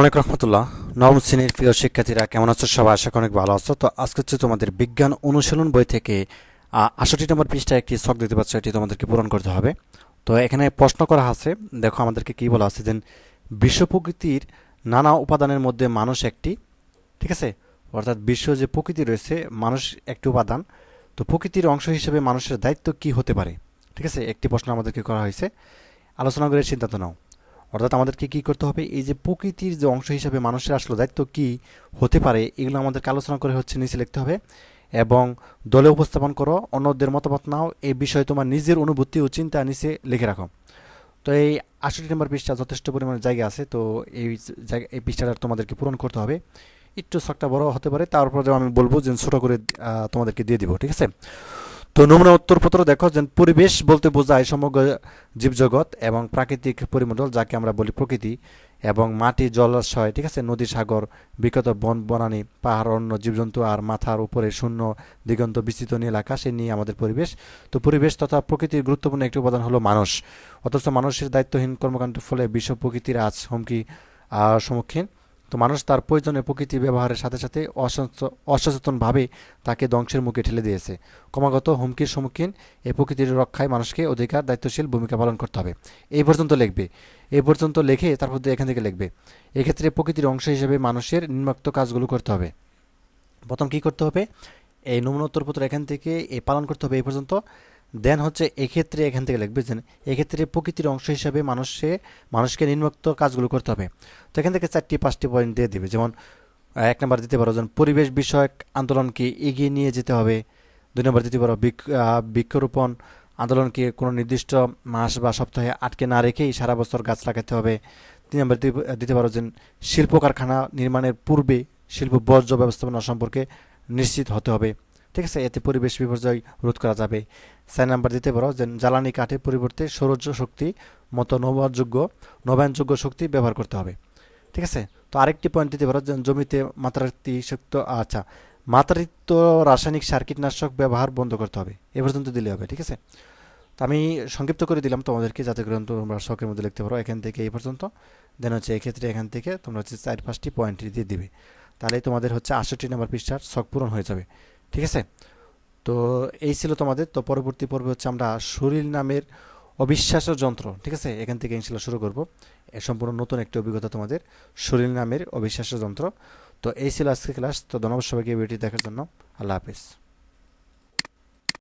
অনেক রহমতুল্লাহ। নবম শ্রেণির প্রিয় শিক্ষার্থীরা, কেমন আছো সবাই? আশা অনেক ভালো আছো। তো আজকে হচ্ছে তোমাদের বিজ্ঞান অনুশীলন বই থেকে আষট্টি নম্বর পৃষ্ঠায় একটি শখ দেখতে পাচ্ছ এটি তোমাদেরকে পূরণ করতে হবে। তো এখানে প্রশ্ন করা আছে, দেখো আমাদেরকে কি বলা আছে যে বিশ্ব প্রকৃতির নানা উপাদানের মধ্যে মানুষ একটি, ঠিক আছে? অর্থাৎ বিশ্ব যে প্রকৃতি রয়েছে, মানুষ একটি উপাদান। তো প্রকৃতির অংশ হিসেবে মানুষের দায়িত্ব কি হতে পারে? ঠিক আছে? একটি প্রশ্ন আমাদেরকে করা হয়েছে। আলোচনা করে সিদ্ধান্ত নাও। অর্থাৎ আমাদেরকে কি করতে হবে? এই যে প্রকৃতির যে অংশ হিসাবে মানুষের আসলে দায়িত্ব কি হতে পারে, এগুলো আমাদেরকে আলোচনা করে হচ্ছে নিচে লিখতে হবে এবং দলে উপস্থাপন করো, অন্যদের মতামত নাও এই বিষয়ে তোমার নিজের অনুভূতি ও চিন্তা নিচে লিখে রাখো। তো এই আষট্টি নম্বর পৃষ্ঠা যথেষ্ট পরিমাণে জায়গা আছে, তো এই জায়গা, এই পৃষ্ঠাটা তোমাদেরকে পূরণ করতে হবে। একটু শখটা বড় হতে পারে তারপরে আমি বলব যে ছোটো করে তোমাদেরকে দিয়ে দিব, ঠিক আছে? তো নমুনা উত্তরপত্র দেখো যে পরিবেশ বলতে বোঝায় সমগ্র জীবজগৎ এবং প্রাকৃতিক পরিমণ্ডল, যাকে আমরা বলি প্রকৃতি, এবং মাটি, জলাশয়, ঠিক আছে, নদী, সাগর, বিগত বন, বনানী, পাহাড়, অন্য জীবজন্তু আর মাথার উপরে শূন্য দিগন্ত বিস্তৃত নীল আকাশ নিয়ে আমাদের পরিবেশ। তো পরিবেশ তথা প্রকৃতির গুরুত্বপূর্ণ একটি উপাদান হলো মানুষ। অথচ মানুষের দায়িত্বহীন কর্মকাণ্ডের ফলে বিশ্ব প্রকৃতির আজ হুমকি সম্মুখীন। তো মানুষ তার প্রয়োজনে প্রকৃতি ব্যবহারের সাথে সাথে অসচেত- অসচেতনভাবে তাকে ধ্বংসের মুখে ঠেলে দিয়েছে। ক্রমাগত হুমকির সম্মুখীন এই প্রকৃতির রক্ষায় মানুষকে অধিকার, দায়িত্বশীল ভূমিকা পালন করতে হবে। এই পর্যন্ত লিখবে। এই পর্যন্ত লিখে তারপর এখান থেকে লিখবে। এক্ষেত্রে প্রকৃতির অংশ হিসেবে মানুষের নিম্নোক্ত কাজগুলো করতে হবে। প্রথম কি করতে হবে? এই নমুনা উত্তরপত্র এখান থেকে এই পালন করতে হবে এই পর্যন্ত। দেন হচ্ছে এক্ষেত্রে এখান থেকে লিখবে যে এক্ষেত্রে প্রকৃতির অংশ হিসাবে মানুষে, মানুষকে নিম্নোক্ত কাজগুলো করতে হবে। তো এখান থেকে চারটি, পাঁচটি পয়েন্ট দিয়ে দিবে। যেমন, এক নম্বর দিতে পারো যেমন পরিবেশ বিষয়ক আন্দোলনকে এগিয়ে নিয়ে যেতে হবে। দুই নম্বর দিতে পারো বৃক্ষ বৃক্ষরোপণ আন্দোলনকে কোনো নির্দিষ্ট মাস বা সপ্তাহে আটকে না রেখেই সারা বছর গাছ লাগাতে হবে। তিন নম্বর দিতে পারো যে শিল্প কারখানা নির্মাণের পূর্বে শিল্প বর্জ্য ব্যবস্থাপনা সম্পর্কে নিশ্চিত হতে হবে। ঠিক আছে, এতে পরিবেশ বিপর্যয় রোধ করা যাবে। চার নাম্বার দিতে পারো যে, জ্বালানি কাঠের পরিবর্তে সৌরজ শক্তি, মতো নবায়নযোগ্য নবায়নযোগ্য শক্তি ব্যবহার করতে হবে। ঠিক আছে? তো আরেকটি পয়েন্ট দিতে পারো জমিতে মাত্রাতিরিক্ত আচ্ছা মাত্রাতিরিক্ত রাসায়নিক সার কীটনাশক ব্যবহার বন্ধ করতে হবে। এ পর্যন্ত দিলে হবে, ঠিক আছে? তো আমি সংক্ষিপ্ত করে দিলাম তোমাদেরকে, যাতে করে তোমরা শখের মধ্যে লিখতে পারো এখান থেকে এই পর্যন্ত। দেন হচ্ছে এক্ষেত্রে এখান থেকে তোমরা হচ্ছে চার পাঁচটি পয়েন্ট দিয়ে দিবে। তাহলে তোমাদের হচ্ছে আষট্টি নম্বর পৃষ্ঠার শখ পূরণ হয়ে যাবে। ঠিক আছে? তো এই ছিল তোমাদের। তো পরবর্তী পর্বে হচ্ছে আমরা শরীর নামের অবিশ্বাস্য যন্ত্র, ঠিক আছে? এখান থেকে ইনশাল্লাহ শুরু করব। এ সম্পূর্ণ নতুন একটি অভিজ্ঞতা তোমাদের শরীর নামের অবিশ্বাস্য যন্ত্র। তো এই ছিল আজকে ক্লাস। তো ধন্যবাদ সবাইকে ভিডিওটি দেখার জন্য। আল্লাহ হাফিজ।